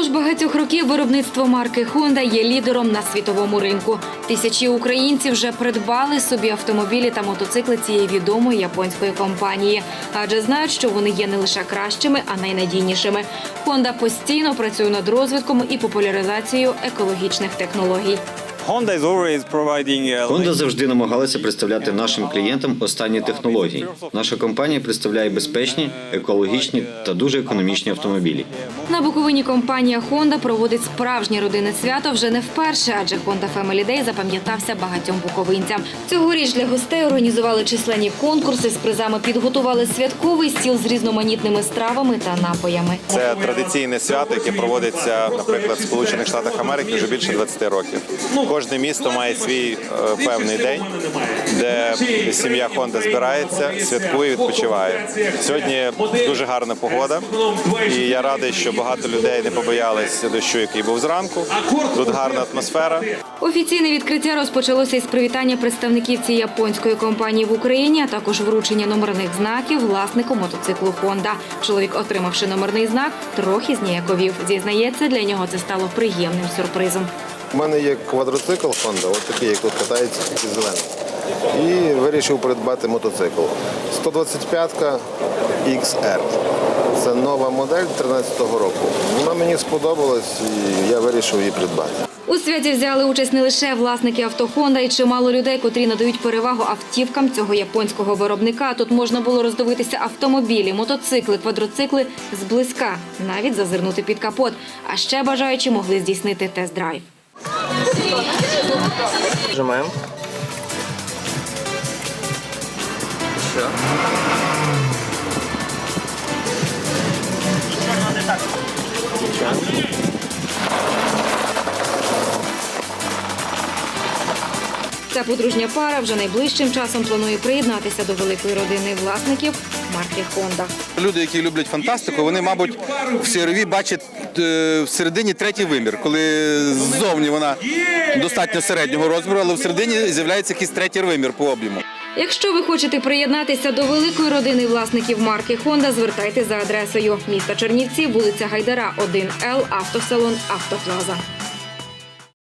Упродовж багатьох років виробництво марки Honda є лідером на світовому ринку. Тисячі українців вже придбали собі автомобілі та мотоцикли цієї відомої японської компанії, адже знають, що вони є не лише кращими, а найнадійнішими. Honda постійно працює над розвитком і популяризацією екологічних технологій. Honda is always providing uh, Honda завжди намагалася представляти нашим клієнтам останні технології. Наша компанія представляє безпечні, екологічні та дуже економічні автомобілі. На Буковині компанія Honda проводить справжнє родинне свято вже не вперше, адже Honda Family Day запам'ятався багатьом буковинцям. Цьогоріч для гостей організували численні конкурси з призами, підготували святковий стіл з різноманітними стравами та напоями. Це традиційне свято, яке проводиться, наприклад, в Сполучених Штатах Америки вже більше 20 років. Кожне місто має свій е, певний день, де сім'я Honda збирається, святкує, відпочиває. Сьогодні дуже гарна погода, і я радий, що багато людей не побоялись дощу, який був зранку. Тут гарна атмосфера. Офіційне відкриття розпочалося із привітання представників цієї японської компанії в Україні, а також вручення номерних знаків власнику мотоциклу Honda. Чоловік, отримавши номерний знак, трохи зніяковів. Зізнається, для нього це стало приємним сюрпризом. У мене є квадроцикл Honda, от такий, як тут катається, такий зелений. І вирішив придбати мотоцикл. 125-ка XR. Це нова модель 13-го року. Вона мені сподобалась і я вирішив її придбати. У святі взяли участь не лише власники авто Honda і чимало людей, котрі надають перевагу автівкам цього японського виробника. Тут можна було роздивитися автомобілі, мотоцикли, квадроцикли зблизька, навіть зазирнути під капот. А ще бажаючі могли здійснити тест-драйв. Że mają? Trzy. Czerwony tak. Ця подружня пара вже найближчим часом планує приєднатися до великої родини власників марки Honda. Люди, які люблять фантастику, вони, мабуть, в сирові бачать е, всередині третій вимір, коли ззовні вона достатньо середнього розміру, але всередині з'являється якийсь третій вимір по об'єму. Якщо ви хочете приєднатися до великої родини власників марки Honda, звертайте за адресою міста Чернівці, вулиця Гайдара, 1Л, автосалон Автоплаза.